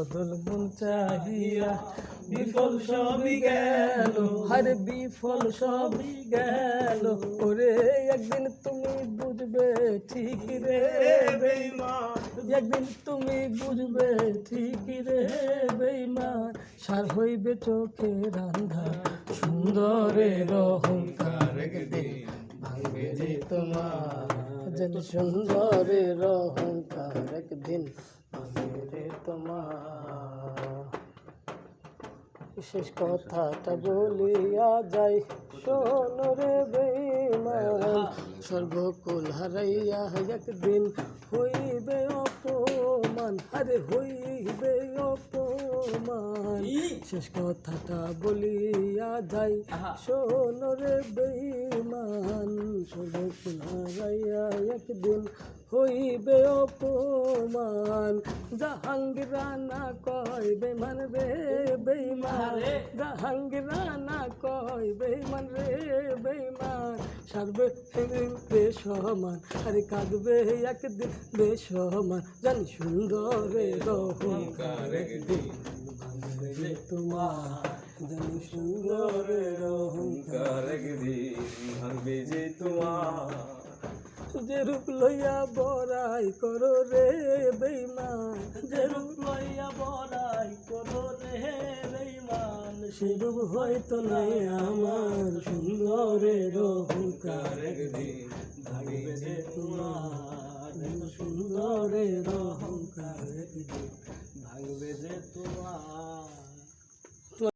বদল মন চাহিয়া বিফল সবই গেল। বিফল সবই গেল। ওরে, একদিন তুমি বুঝবে ঠিক রে একদিন তুমি বুঝবে ঠিক রে বেইমান সার হইবে চোখে রান্ধা সুন্দরের অহংকার একদিন ভাঙবে যে তোমার। যেন সুন্দরের অহংকার একদিন ভাঙবে শেষ কথাটা বলিয়া যাই। শোন রে বেমান সর্বকুল হারাইয়া একদিন হইবে অপমান। আরে হইবে অপমান। শেষ কথাটা বলিয়া যাই। শোন রে বেমান সর্বকুল হারাইয়া একদিন হইবে অপমান। জাহাঙ্গীরানা কয় বেমান রে বেইমান। জাহাঙ্গীরানা কয় বেইমান রে বেইমান। সারবে বেসমান আরে কাঁদবে একদিন বেসমান। জানি সুন্দরে রহংকার একদিন ভাঙবে তোমার। জানি সুন্দরে রহংকার একদিন ভাঙবে যে তোমার। রূপ লইয়া বড়াই কর রে বেইমান যে রূপ লইয়া বড়াই কর রে বেইমান সেরূপ হয়তো নাই আমার সুন্দরে রহুকার সুন্দরে রহুকার তোমার ভাঙবে যে তোমার